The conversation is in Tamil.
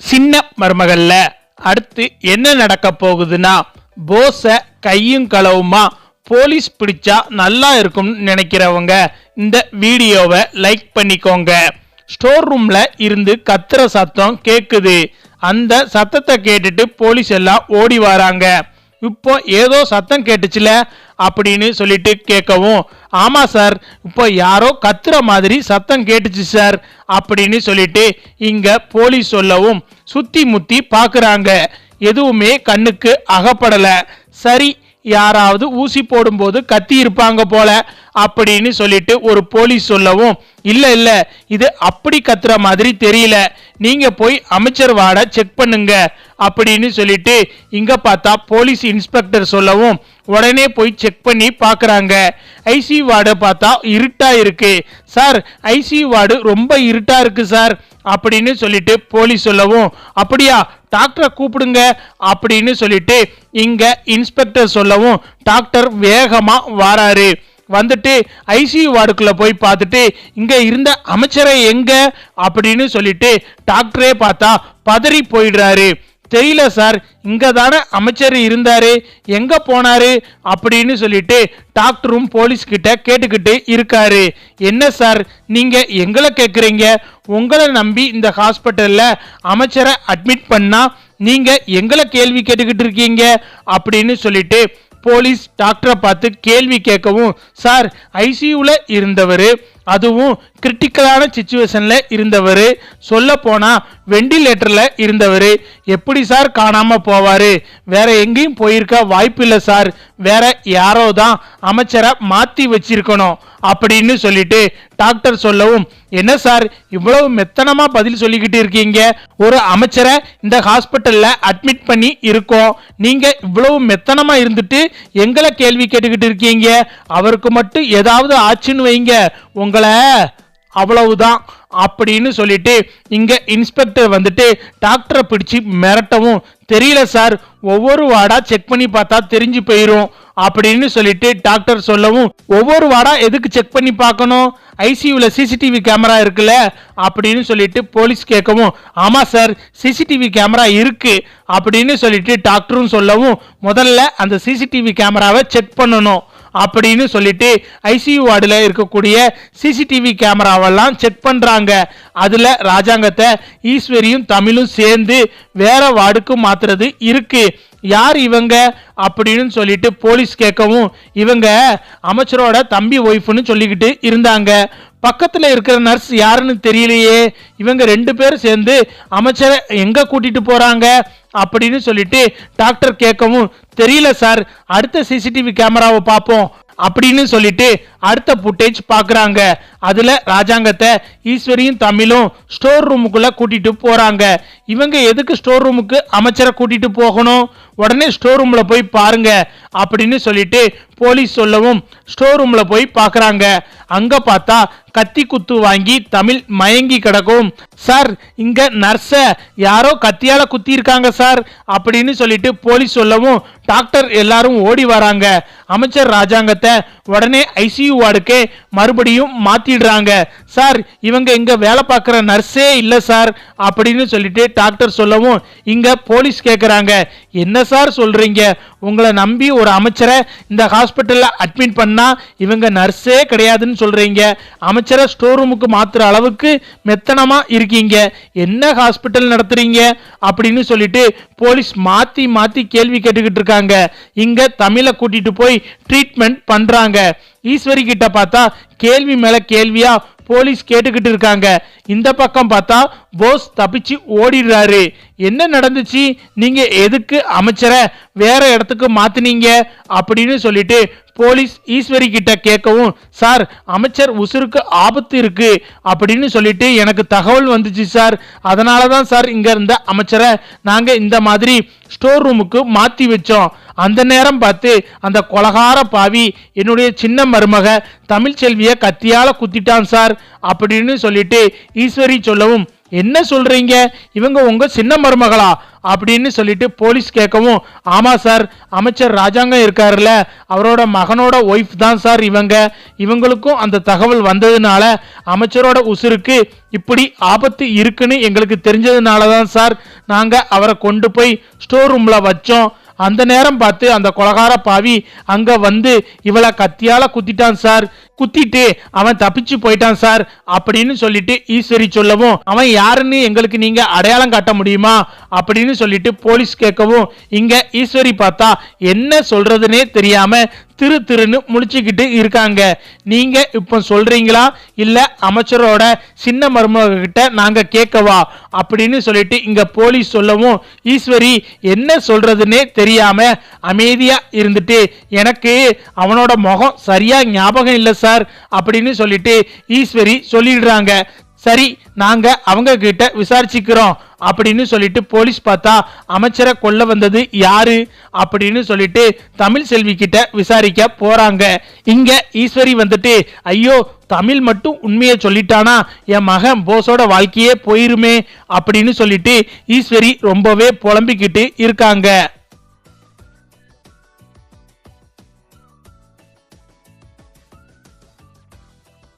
சின்ன மருமகல்ல அடுத்து என்ன நடக்க போகுதுன்னா போஸை கையும் களவுமா போலீஸ் பிடிச்சா நல்லா இருக்கும்னு நினைக்கிறவங்க இந்த வீடியோவை லைக் பண்ணிக்கோங்க. ஸ்டோர் ரூம்ல இருந்து கத்துற சத்தம் கேக்குது. அந்த சத்தத்தை கேட்டுட்டு போலீஸ் எல்லாம் ஓடி வராங்க. இப்போ ஏதோ சத்தம் கேட்டுச்சுல அப்படின்னு சொல்லிட்டு கேட்கவும் ஆமாம் சார் இப்போ யாரோ கத்துற மாதிரி சத்தம் கேட்டுச்சு சார் அப்படின்னு சொல்லிட்டு இங்கே போலீஸ் சொல்லவும் சுத்தி முத்தி பார்க்குறாங்க எதுவுமே கண்ணுக்கு அகப்படலை. சரி யாராவது ஊசி போடும்போது கத்தி இருப்பாங்க போல அப்படின்னு சொல்லிட்டு ஒரு போலீஸ் சொல்லவும் இல்லை இல்லை இது அப்படி கத்துற மாதிரி தெரியல. நீங்கள் போய் அமைச்சர் வார்டை செக் பண்ணுங்க. அப்படின்னு சொல்லிட்டு இங்கே பார்த்தா போலீஸ் இன்ஸ்பெக்டர் சொல்லவும் உடனே போய் செக் பண்ணி பார்க்குறாங்க. ஐசி வார்டை பார்த்தா இருட்டாக இருக்குது சார் ஐசி வார்டு ரொம்ப இருட்டாக இருக்கு சார் அப்படின்னு சொல்லிட்டு போலீஸ் சொல்லவும் அப்படியா டாக்டரை கூப்பிடுங்க அப்படின்னு சொல்லிட்டு இங்கே இன்ஸ்பெக்டர் சொல்லவும் டாக்டர் வேகமாக வாராரு. வந்துட்டு ஐசியூ வார்டுக்குள்ளே போய் பார்த்துட்டு இங்கே இருந்த அமைச்சரை எங்கே? அப்படின்னு சொல்லிட்டு டாக்டரே பார்த்தா பதறி போயிடுறாரு. தெரியல சார். இங்கே தானே அமைச்சர் இருந்தார். எங்கே போனார் அப்படின்னு சொல்லிட்டு டாக்டரும் போலீஸ்கிட்ட கேட்டுக்கிட்டு இருக்காரு. என்ன சார்? நீங்கள் எங்களை கேட்குறீங்க உங்களை நம்பி இந்த ஹாஸ்பிட்டலில் அமைச்சரை அட்மிட் பண்ணால் நீங்கள் எங்களை கேள்வி கேட்டுக்கிட்டு இருக்கீங்க அப்படின்னு சொல்லிட்டு போலீஸ் டாக்டரை பார்த்து கேள்வி கேட்கவும் சார் ஐசியூவில் இருந்தவர் அதுவும் கிரிட்டிக்கலான சுச்சுவேஷனில் இருந்தவர். சொல்ல போனால் வெண்டிலேட்டரில் இருந்தவர். எப்படி சார் காணாமல் போவார்? வேற எங்கேயும் போயிருக்க வாய்ப்பில்லை சார். வேற யாரோ தான் அமைச்சரை மாற்றி வச்சிருக்கணும். அப்படின்னு சொல்லிட்டு டாக்டர் சொல்லவும் என்ன சார் இவ்வளவு மெத்தனமா பதில் சொல்லிக்கிட்டு இருக்கீங்க? ஒரு அமைச்சரை இந்த ஹாஸ்பிட்டல்ல அட்மிட் பண்ணி இருக்கோம். நீங்க இவ்வளவு மெத்தனமா இருந்துட்டு எங்களை கேள்வி கேட்டுக்கிட்டு இருக்கீங்க. அவருக்கு மட்டும் ஏதாவது ஆச்சுன்னு வைங்க. உங்களை அவ்வளவுதான் அப்படின்னு சொல்லிட்டு இங்க இன்ஸ்பெக்டர் வந்துட்டு டாக்டரை பிடிச்சு மிரட்டவும் தெரியல சார் ஒவ்வொரு வார்டா செக் பண்ணி பார்த்தா தெரிஞ்சு போயிரும் அப்படின்னு சொல்லிட்டு டாக்டர் சொல்லவும் ஒவ்வொரு வார்டா எதுக்கு செக் பண்ணி பார்க்கணும்? ஐசியூல சிசிடிவி கேமரா இருக்குல்ல? அப்படின்னு சொல்லிட்டு போலீஸ் கேட்கவும் ஆமா சார் சிசிடிவி கேமரா இருக்கு அப்படின்னு சொல்லிட்டு டாக்டரும் சொல்லவும் முதல்ல அந்த சிசிடிவி கேமராவை செக் பண்ணணும். அப்படின்னு சொல்லிட்டு ஐசியூ வார்டில் இருக்கக்கூடிய சிசிடிவி கேமராவெல்லாம் செக் பண்ணுறாங்க அதில் ராஜாங்கத்தை ஈஸ்வரியும் தமிழும் சேர்ந்து வேற வார்டுக்கு மாத்துறது இருக்கு. யார் இவங்க அப்படின்னு சொல்லிட்டு போலீஸ் கேட்கவும் இவங்க அமைச்சரோட தம்பி ஒய்ஃப்னு சொல்லிக்கிட்டு இருந்தாங்க. பக்கத்தில் இருக்கிற நர்ஸ் யாருன்னு தெரியலையே. இவங்க ரெண்டு பேரும் சேர்ந்து அமைச்சரை எங்கே கூட்டிகிட்டு போகிறாங்க அப்படின்னு சொல்லிட்டு டாக்டர் கேட்கவும் தெரியல சார் அடுத்த சிசிடிவி கேமராவை பார்ப்போம் அப்படின்னு சொல்லிட்டு அடுத்த ஃபுட்டேஜ் பார்க்குறாங்க. அதில் ராஜாங்கத்தை ஈஸ்வரியும் தமிழும் ஸ்டோர் ரூமுக்குள்ளே கூட்டிட்டு போகிறாங்க இவங்க எதுக்கு ஸ்டோர் ரூமுக்கு அமைச்சரை கூட்டிட்டு போகணும்? உடனே ஸ்டோர் ரூமில் போய் பாருங்க அப்படின்னு சொல்லிட்டு போலீஸ் சொல்லவும் ஸ்டோர் ரூமில் போய் பார்க்குறாங்க. அங்கே பார்த்தா கத்தி குத்து வாங்கி தமிழ் மயங்கி கிடக்கும். சார் இங்க நர்ஸ யாரோ கத்தியால குத்தி இருக்காங்க சார் அப்படின்னு சொல்லிட்டு போலீஸ் சொல்லவும் டாக்டர் எல்லாரும் ஓடி வராங்க. அமைச்சர் ராஜாங்கத்தை உடனே ஐசியூ வார்டுக்கே மறுபடியும் மாத்திடுறாங்க. சார் இவங்க இங்க வேலை பார்க்குற நர்ஸே இல்லை சார் அப்படின்னு சொல்லிட்டு டாக்டர் சொல்லவும் இங்க போலீஸ் கேட்குறாங்க என்ன சார் சொல்றீங்க? உங்களை நம்பி ஒரு அமைச்சரை இந்த ஹாஸ்பிட்டலில் அட்மிட் பண்ணால் இவங்க நர்ஸே கிடையாதுன்னு சொல்கிறீங்க அமைச்சரை ஸ்டோர் ரூமுக்கு மாற்றுற அளவுக்கு மெத்தனமாக இருக்கீங்க. என்ன ஹாஸ்பிட்டல் நடத்துறீங்க? அப்படின்னு சொல்லிட்டு போலீஸ் மாற்றி மாற்றி கேள்வி கேட்டுக்கிட்டு இருக்காங்க. இங்கே தமிழை கூட்டிகிட்டு போய் ட்ரீட்மெண்ட் பண்ணுறாங்க ஈஸ்வரி கிட்ட பார்த்தா கேள்வி மேலே கேள்வியாக போலீஸ் கேட்டுக்கிட்டு இருக்காங்க. இந்த பக்கம் பார்த்தா போஸ் தப்பிச்சு ஓடிடுறாரு. என்ன நடந்துச்சு? நீங்க எதுக்கு அமைச்சரை வேற இடத்துக்கு மாத்தினீங்க? அப்படின்னு சொல்லிட்டு போலீஸ் ஈஸ்வரி கிட்ட கேட்கவும் சார் அமைச்சர் உசுருக்கு ஆபத்து இருக்கு. அப்படின்னு சொல்லிட்டு எனக்கு தகவல் வந்துச்சு சார். அதனால தான் சார் இங்க இருந்த அமைச்சரை நாங்க இந்த மாதிரி ஸ்டோர் ரூமுக்கு மாத்தி வச்சோம். அந்த நேரம் பார்த்து அந்த கொலகார பாவி என்னுடைய சின்ன மருமக தமிழ்ச்செல்வியை கத்தியால குத்திட்டான் சார். அப்படின்னு சொல்லிட்டு ஈஸ்வரி சொல்லவும் என்ன சொல்றீங்க? இவங்க உங்க சின்ன மருமகளா? அப்படின்னு சொல்லிட்டு போலீஸ் கேட்கவும் ஆமா சார் அமைச்சர் ராஜாங்கம் இருக்காருல்ல. அவரோட மகனோட ஒய்ஃப் தான் சார் இவங்க. இவங்களுக்கும் அந்த தகவல் வந்ததுனால அமைச்சரோட உசுருக்கு இப்படி ஆபத்து இருக்குன்னு எங்களுக்கு தெரிஞ்சதுனால தான் சார் நாங்க அவரை கொண்டு போய் ஸ்டோர் ரூம்ல வச்சோம். அந்த நேரம் பார்த்து அந்த கொலகார பாவி அங்க வந்து இவளை கத்தியால குத்திட்டான் சார். குத்திட்டு அவன் தப்பிச்சு போயிட்டான் சார் அப்படின்னு சொல்லிட்டு ஈஸ்வரி சொல்லவும் அவன் யாருன்னு எங்களுக்கு நீங்க அடையாளம் காட்ட முடியுமா? அப்படின்னு சொல்லிட்டு போலீஸ் கேட்கவும் இங்க ஈஸ்வரி பார்த்தா என்ன சொல்றதுன்னே தெரியாம திரு திருன்னு முழிச்சுக்கிட்டு இருக்காங்க. நீங்க இப்ப சொல்றீங்களா? இல்ல அமைச்சரோட சின்ன மருமக கிட்ட நாங்க கேட்கவா? அப்படின்னு சொல்லிட்டு இங்க போலீஸ் சொல்லவும் ஈஸ்வரி என்ன சொல்றதுன்னே தெரியாம அமைதியா இருந்துட்டு எனக்கு அவனோட முகம் சரியா ஞாபகம் இல்லை சார் அப்படின்னு சொல்லிட்டு ஈஸ்வரி சொல்லிடுறாங்க. சரி நாங்க அவங்க கிட்ட விசாரிச்சுக்கிறோம் அப்படின்னு சொல்லிட்டு போலீஸ் பார்த்தா அமைச்சரை கொல்ல வந்தது யாரு அப்படின்னு சொல்லிட்டு தமிழ் செல்வி கிட்ட விசாரிக்க போறாங்க. இங்க ஈஸ்வரி வந்துட்டு ஐயோ தமிழ் மட்டும் உண்மையை சொல்லிட்டானா? என் மகன் போஸோட வாழ்க்கையே போயிருமே அப்படின்னு சொல்லிட்டு ஈஸ்வரி ரொம்பவே புலம்பிக்கிட்டு இருக்காங்க.